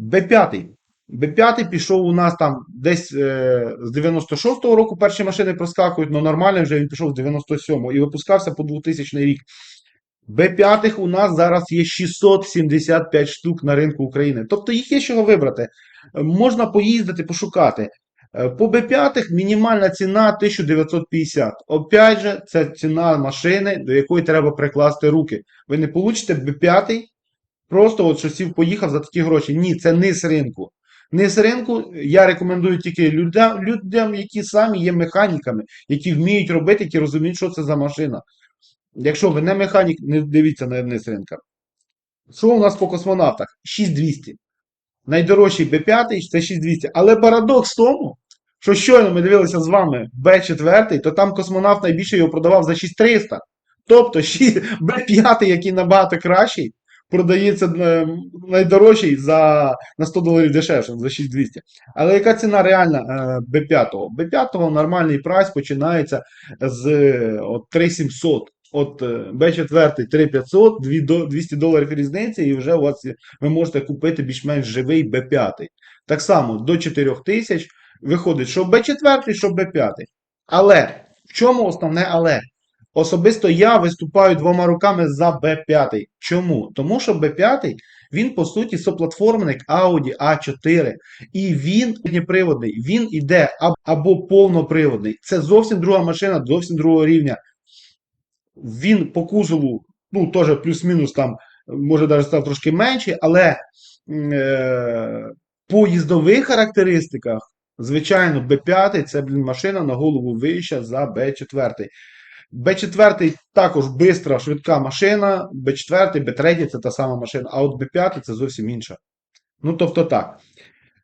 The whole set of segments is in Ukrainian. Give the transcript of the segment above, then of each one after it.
Б5. Б5 пішов у нас там десь е, з 96-го року перші машини проскакують, але нормально вже він пішов з 97-го і випускався по 2000 рік. Б5 у нас зараз є 675 штук на ринку України. Тобто їх є чого вибрати. Можна поїздити, пошукати. Е, По Б5 мінімальна ціна 1950. Опять же, це ціна машини, до якої треба прикласти руки. Ви не получите Б5 просто от що поїхав за такі гроші. Ні, це низ ринку. Низ ринку я рекомендую тільки людям, людям, які самі є механіками, які вміють робити, які розуміють, що це за машина. Якщо ви не механік, не дивіться на низ ринка. Що у нас по космонавтах? 6200. Найдорожчий Б5 це 6200. Але парадокс в тому, що щойно ми дивилися з вами Б4, то там космонавт найбільше його продавав за 6300. Тобто Б5, який набагато кращий, продається е, найдорожчий за на 100 доларів дешевше, за 6200. Але яка ціна реальна е, Б5? Б5 нормальний прайс починається з е, от 3700. От е, Б4 3500, до- 200 доларів різниці, і вже у вас ви можете купити більш-менш живий Б5. Так само до 4000 виходить, що Б4, що Б5. Але в чому основне але? Особисто я виступаю двома руками за Б5. Чому? Тому що Б5 він по суті соплатформник Audi A4. І він приводний, він іде або повноприводний. Це зовсім друга машина, зовсім другого рівня. Він по кузову, ну, теж плюс-мінус там, може навіть став трошки менший, але е, по їздових характеристиках, звичайно, Б5 це блін, машина на голову вища за Б4. Б4 також бистра, швидка машина, Б4, Б3 це та сама машина, а от Б5 це зовсім інша. Ну, тобто так.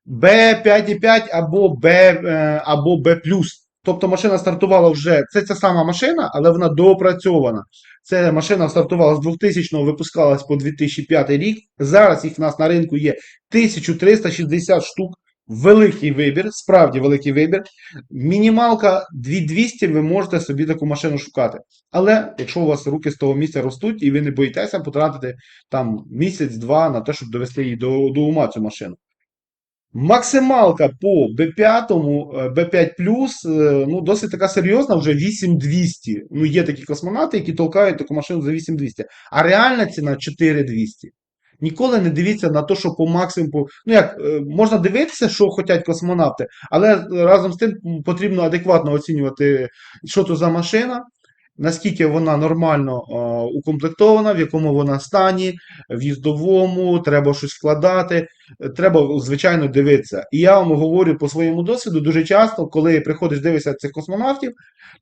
Б5,5 або Б, е, або Б+. Тобто машина стартувала вже. Це ця сама машина, але вона доопрацьована. Це машина стартувала з 2000-го, випускалась по 2005 рік. Зараз їх в нас на ринку є 1360 штук. Великий вибір, справді великий вибір. Мінімалка 2200, ви можете собі таку машину шукати. Але якщо у вас руки з того місця ростуть і ви не боїтеся потратити там місяць-два на те, щоб довести її до, до ума цю машину. Максималка по B5, е, B5 ну, досить така серйозна, вже 8200. Ну, є такі космонавти, які толкають таку машину за 8200. А реальна ціна 4200. Ніколи не дивіться на те, що по максимуму. Ну як, е, можна дивитися, що хочуть космонавти, але разом з тим потрібно адекватно оцінювати, що то за машина, наскільки вона нормально е, укомплектована, в якому вона стані, в їздовому, треба щось вкладати. Треба, звичайно, дивитися. І я вам говорю по своєму досвіду, дуже часто, коли приходиш дивишся цих космонавтів,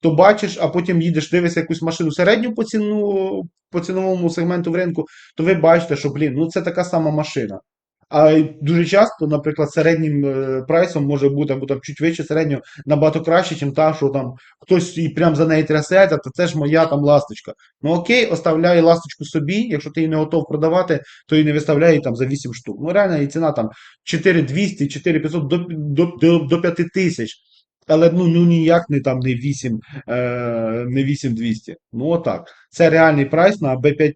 то бачиш, а потім їдеш, дивишся якусь машину середню по ціну, по ціновому сегменту в ринку, то ви бачите, що, блін, ну це така сама машина. А дуже часто, наприклад, середнім е, прайсом може бути або там чуть вище середнього набагато краще, ніж та, що там хтось і прям за неї трясеться, то це ж моя там ласточка. Ну окей, оставляй ласточку собі, якщо ти її не готов продавати, то і не виставляй її там за 8 штук. Ну реально її ціна там 4200, 4500 до, до, до, до 5000. Але ну, ну ніяк не там не 8, е, не 8200. Ну отак. Це реальний прайс на B5+.